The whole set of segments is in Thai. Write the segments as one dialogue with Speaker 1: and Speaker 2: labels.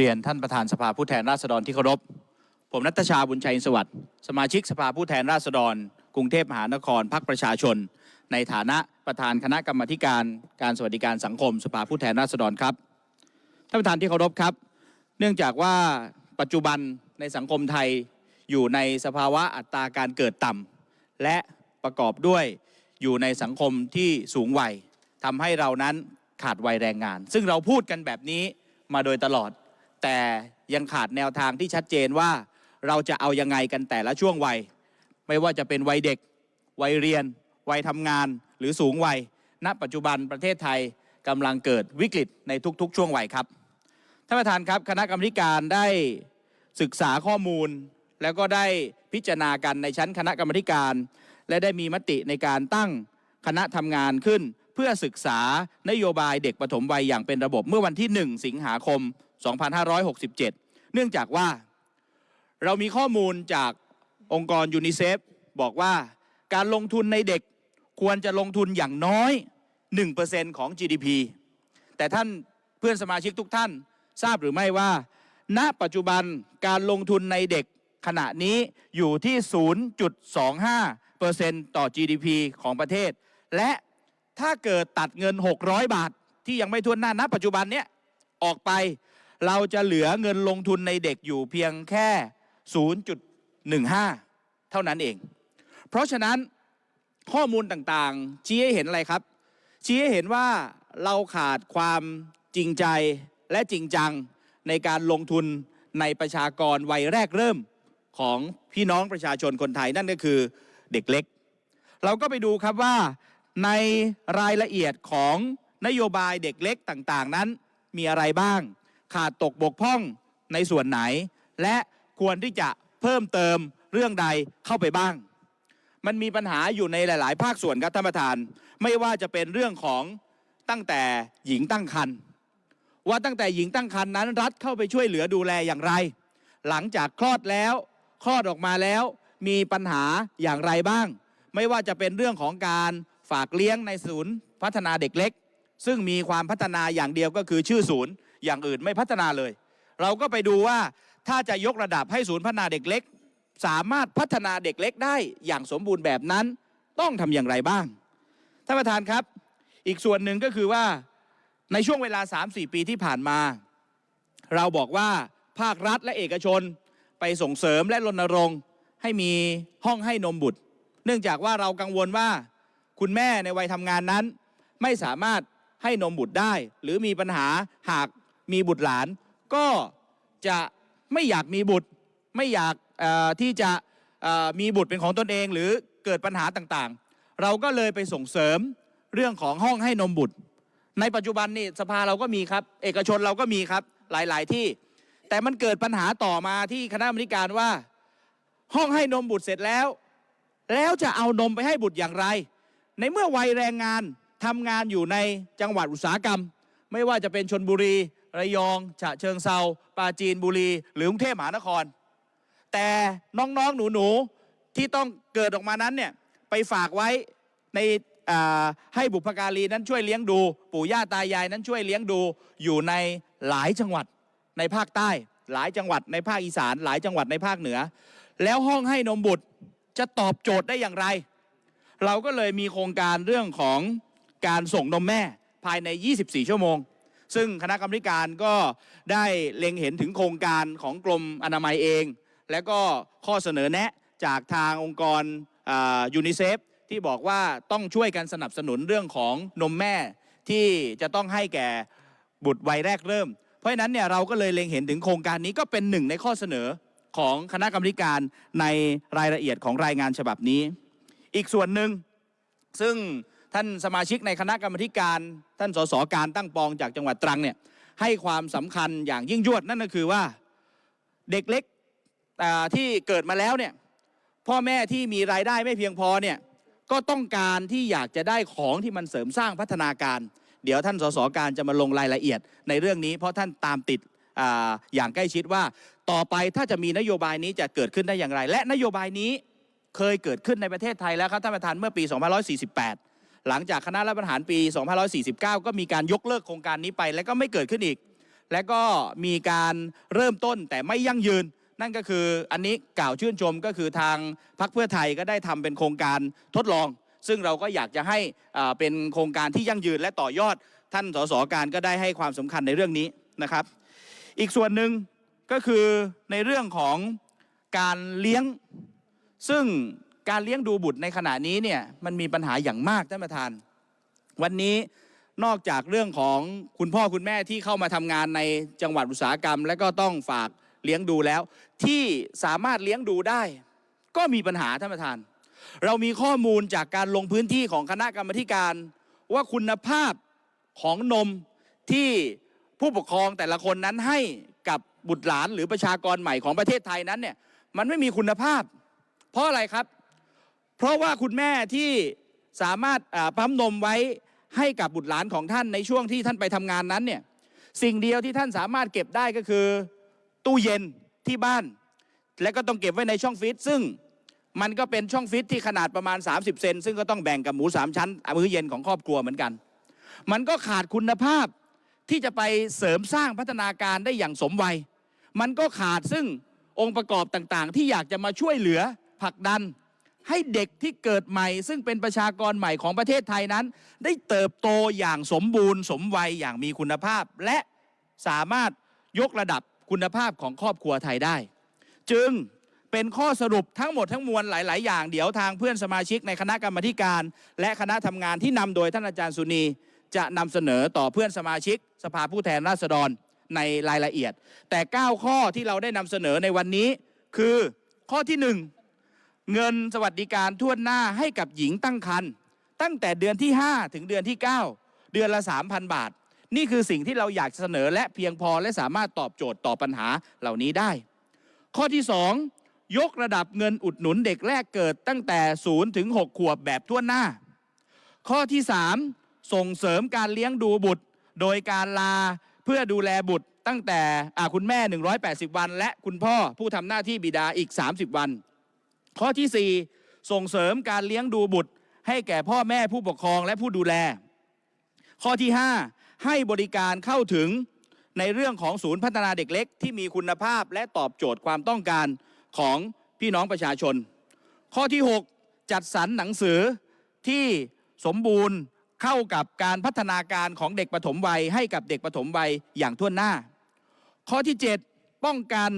Speaker 1: เรียนท่านประธานสภาผู้แทนราษฎรที่เคารพ ผมนัตชาบุญชัยสวัสดิ์สมาชิกสภาผู้แทนราษฎร กรุงเทพมหานครพรรคประชาชน ในฐานะประธานคณะกรรมการการสวัสดิการสังคม สภาผู้แทนราษฎรครับ ท่านประธานที่เคารพครับ เนื่องจากว่าปัจจุบันในสังคมไทยอยู่ในสภาวะอัตราการเกิดต่ำและประกอบด้วยอยู่ในสังคมที่สูงวัยทำให้เรานั้นขาดวัยแรงงาน ซึ่งเราพูดกันแบบนี้มาโดยตลอด แต่ยังขาดแนวทางที่ชัดเจนว่าเราจะเอายังไงกันแต่ละช่วงวัย ไม่ว่าจะเป็นวัยเด็ก วัยเรียน วัยทำงาน หรือสูงวัย ณ ปัจจุบันประเทศไทยกำลังเกิดวิกฤตในทุกๆ ช่วงวัยครับ ท่านประธานครับคณะกรรมการได้ศึกษาข้อมูล แล้วก็ได้พิจารณากันในชั้นคณะกรรมการ และได้มีมติในการตั้งคณะทำงานขึ้น เพื่อศึกษานโยบายเด็กปฐมวัยอย่างเป็นระบบเมื่อวันที่ 1 สิงหาคม 2567 เนื่องจากว่า เรามีข้อมูลจากองค์กรยูนิเซฟบอกว่าการลงทุนในเด็กควรจะลงทุนอย่างน้อย 1%ของ GDP แต่ท่านเพื่อนสมาชิกทุกท่านทราบหรือไม่ว่า ณ ปัจจุบันการลงทุนในเด็กขณะนี้อยู่ที่ 0.25%ต่อ GDP ของประเทศ และถ้าเกิดตัดเงิน 600 บาทที่ยังไม่ทวนหน้าณปัจจุบันเนี้ยออกไป เราจะเหลือเงินลงทุนในเด็กอยู่เพียงแค่ 0.15 เท่านั้นเอง เพราะฉะนั้นข้อมูลต่างๆ ชี้ให้เห็นอะไรครับ ชี้ให้เห็นว่าเราขาดความจริงใจและจริงจังในการลงทุนในประชากรวัยแรกเริ่มของพี่น้องประชาชนคนไทยนั่นก็คือเด็กเล็ก เราก็ไปดูครับว่าในรายละเอียดของนโยบายเด็กเล็กต่างๆ นั้นมีอะไรบ้าง ขาดตกบกพร่องในส่วนไหน และควรที่จะเพิ่มเติมเรื่องใดเข้าไปบ้าง มันมีปัญหาอยู่ในหลาย ๆ ภาคส่วนครับท่านประธาน ไม่ว่าจะเป็นเรื่องของตั้งแต่หญิงตั้งครรภ์ว่าตั้งแต่หญิงตั้งครรภ์นั้น รัฐเข้าไปช่วยเหลือดูแลอย่างไร หลังจากคลอดแล้วคลอดออกมาแล้วมีปัญหาอย่างไรบ้าง ไม่ว่าจะเป็นเรื่องของการฝากเลี้ยงในศูนย์ พัฒนาเด็กเล็ก ซึ่งมีความพัฒนาอย่างเดียวก็คือชื่อศูนย์ อย่างอื่นไม่พัฒนาเลย เราก็ไปดูว่าถ้าจะยกระดับให้ศูนย์พัฒนาเด็กเล็ก สามารถพัฒนาเด็กเล็กได้อย่างสมบูรณ์แบบนั้น ต้องทำอย่างไรบ้างท่านประธานครับ อีกส่วนหนึ่งก็คือว่าในช่วงเวลา 3-4 ปีที่ผ่านมา เราบอกว่าภาครัฐและเอกชนไปส่งเสริมและรณรงค์ให้มีห้องให้นมบุตร เนื่องจากว่าเรากังวลว่าคุณแม่ในวัยทำงานนั้น ไม่สามารถให้นมบุตรได้ หรือมีปัญหาหาก มีบุตรหลาน ก็จะไม่อยากมีบุตร ไม่อยากที่จะมีบุตรเป็นของตนเอง หรือเกิดปัญหาต่างๆ เราก็เลยไปส่งเสริมเรื่องของห้องให้นมบุตร ในปัจจุบันนี่สภาเราก็มีครับ เอกชนเราก็มีครับหลายๆที่ แต่มันเกิดปัญหาต่อมาที่คณะกรรมการว่า ห้องให้นมบุตรเสร็จแล้ว แล้วจะเอานมไปให้บุตรอย่างไร ในเมื่อวัยแรงงานทำงานอยู่ในจังหวัดอุตสาหกรรม ไม่ว่าจะเป็นชนบุรี ระยอง ฉะเชิงเซาปราจีนบุรี หรือกรุงเทพมหานคร แต่น้องๆหนูๆที่ต้องเกิดออกมานั้นเนี่ยไปฝากไว้ในให้บุพการีนั้นช่วยเลี้ยงดู ปู่ย่าตายายนั้นช่วยเลี้ยงดูอยู่ในหลายจังหวัดในภาคใต้ หลายจังหวัดในภาคอีสาน หลายจังหวัดในภาคเหนือ แล้วห้องให้นมบุตรจะตอบโจทย์ได้อย่างไร เราก็เลยมีโครงการเรื่องของการส่งนมแม่ภายใน 24 ชั่วโมง ซึ่งคณะกรรมการก็ได้เล็งเห็นถึงโครงการของกรมอนามัยเอง และก็ข้อเสนอแนะจากทางองค์กรยูนิเซฟที่บอกว่าต้องช่วยกันสนับสนุนเรื่องของนมแม่ที่จะต้องให้แก่บุตรวัยแรกเริ่ม เพราะฉะนั้นเนี่ยเราก็เลยเล็งเห็นถึงโครงการนี้ก็เป็นหนึ่งในข้อเสนอของคณะกรรมการในรายละเอียดของรายงานฉบับนี้ อีกส่วนหนึ่งซึ่ง ท่านสมาชิกในคณะกรรมการ ท่านสสการตั้งปองจากจังหวัดตรังเนี่ยให้ความสำคัญอย่างยิ่งยวดนั่นก็คือว่าเด็กเล็กที่เกิดมาแล้วเนี่ยพ่อแม่ที่มีรายได้ไม่เพียงพอเนี่ยก็ต้องการที่อยากจะได้ของที่มันเสริมสร้างพัฒนาการ เดี๋ยวท่านสสการจะมาลงรายละเอียดในเรื่องนี้ เพราะท่านตามติดออย่างใกล้ชิดว่าต่อไปถ้าจะมีนโยบายนี้จะเกิดขึ้นได้อย่างไร และนโยบายนี้เคยเกิดขึ้นในประเทศไทยแล้วครับท่านประธานเมื่อปี 2548 หลังจากคณะรัฐประหารปี 2549 ก็มีการยกเลิกโครงการนี้ไป แล้วก็ไม่เกิดขึ้นอีก และก็มีการเริ่มต้นแต่ไม่ยั่งยืน นั่นก็คืออันนี้กล่าวชื่นชมก็คือทางพรรคเพื่อไทยก็ได้ทำเป็นโครงการทดลอง ซึ่งเราก็อยากจะให้เป็นโครงการที่ยั่งยืนและต่อยอดท่านสสการก็ได้ให้ความสำคัญในเรื่องนี้นะครับ อีกส่วนหนึ่งก็คือในเรื่องของการเลี้ยงซึ่ง เลี้ยงดูบุตรในขณะนี้เนี่ยมันมีปัญหาอย่างมากท่านประธาน วันนี้นอกจากเรื่องของคุณพ่อคุณแม่ที่เข้ามาทำงานในจังหวัดอุตสาหกรรม และก็ต้องฝากเลี้ยงดูแล้ว ที่สามารถเลี้ยงดูได้ ก็มีปัญหาท่านประธาน เรามีข้อมูลจากการลงพื้นที่ของคณะกรรมธิการ ว่าคุณภาพของนมที่ผู้ปกครองแต่ละคนนั้นให้กับบุตรหลานหรือประชากรใหม่ของประเทศไทยนั้นเนี่ยมันไม่มีคุณภาพ เพราะอะไรครับ เพราะว่าคุณแม่ที่สามารถปั๊มนมไว้ให้กับบุตรหลานของท่านในช่วงที่ท่านไปทำงานนั้นเนี่ยสิ่งเดียวที่ท่านสามารถเก็บได้ก็คือตู้เย็นที่บ้าน และก็ต้องเก็บไว้ในช่องฟรีซซึ่งมันก็เป็นช่องฟรีซที่ขนาดประมาณ 30 เซนซึ่งก็ต้องแบ่งกับหมูสามชั้นมื้อเย็นของครอบครัวเหมือนกัน มันก็ขาดคุณภาพที่จะไปเสริมสร้างพัฒนาการได้อย่างสมวัย มันก็ขาดซึ่งองค์ประกอบต่างๆ ที่อยากจะมาช่วยเหลือผลักดัน ให้เด็กที่เกิดใหม่ ซึ่งเป็นประชากรใหม่ของประเทศไทยนั้น ได้เติบโตอย่างสมบูรณ์สมวัยอย่างมีคุณภาพ และสามารถยกระดับคุณภาพของครอบครัวไทยได้ จึงเป็นข้อสรุปทั้งหมดทั้งมวลหลาย ๆ อย่างเดี๋ยวทางเพื่อนสมาชิกในคณะกรรมธิการ และคณะทำงานที่นำโดยท่านอาจารย์สุนี จะนำเสนอต่อเพื่อนสมาชิก สภาผู้แทนราษฎรในรายละเอียด แต่ 9 ข้อที่เราได้นำเสนอในวันนี้ คือข้อที่ 1 เงินสวัสดิการทั่วหน้าให้กับหญิงตั้งครรภ์ตั้งแต่เดือนที่ 5 ถึงเดือนที่ 9 เดือนละ 3,000 บาท นี่คือสิ่งที่เราอยากเสนอและเพียงพอและสามารถตอบโจทย์ต่อปัญหาเหล่านี้ได้ ข้อที่ 2 ยกระดับเงินอุดหนุนเด็กแรกเกิดตั้งแต่0ถึง6ขวบแบบทั่วหน้า ข้อที่ 3 ส่งเสริมการเลี้ยงดูบุตร โดยการลาเพื่อดูแลบุตรตั้งแต่คุณแม่ 180 วัน และคุณพ่อผู้ทำหน้าที่บิดาอีก 30 วัน ข้อที่ 4 ส่งเสริมการเลี้ยงดูบุตร ให้แก่พ่อแม่ผู้ปกครองและผู้ดูแล ข้อที่ 5 ให้บริการเข้าถึงในเรื่องของศูนย์พัฒนาเด็กเล็ก ที่มีคุณภาพและตอบโจทย์ความต้องการของพี่น้องประชาชน ข้อที่ 6 จัดสรรหนังสือที่สมบูรณ์เข้ากับการพัฒนาการของเด็กปฐมวัย ให้กับเด็กปฐมวัยอย่างทั่วหน้า ข้อที่ 7 ป้องกัน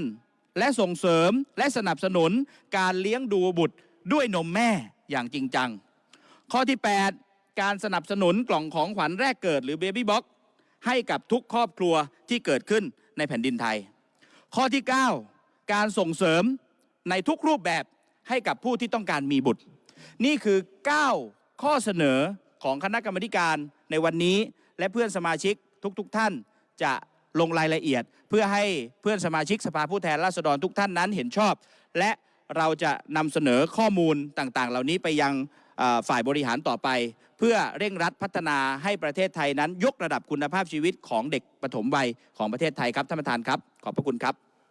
Speaker 1: และส่งเสริมและสนับสนุนการเลี้ยงดูบุตรด้วยนมแม่อย่างจริงจัง ข้อที่ 8 การสนับสนุนกล่องของขวัญแรกเกิดหรือเบบี้บ็อกให้กับทุกครอบครัวที่เกิดขึ้นในแผ่นดินไทย ข้อที่ 9 การส่งเสริมในทุกรูปแบบให้กับผู้ที่ต้องการมีบุตร นี่คือ 9 ข้อเสนอของคณะกรรมการในวันนี้ และเพื่อนสมาชิกทุกๆทท่านจะ ลงรายละเอียด เพื่อให้เพื่อนสมาชิกสภาผู้แทนราษฎรทุกท่านนั้นเห็นชอบ และเราจะนำเสนอข้อมูลต่างๆ เหล่านี้ไปยังฝ่ายบริหารต่อไป เพื่อเร่งรัดพัฒนาให้ประเทศไทยนั้น ยกระดับคุณภาพชีวิตของเด็กปฐมวัยของประเทศไทยครับท่านประธานครับ ขอบพระคุณครับ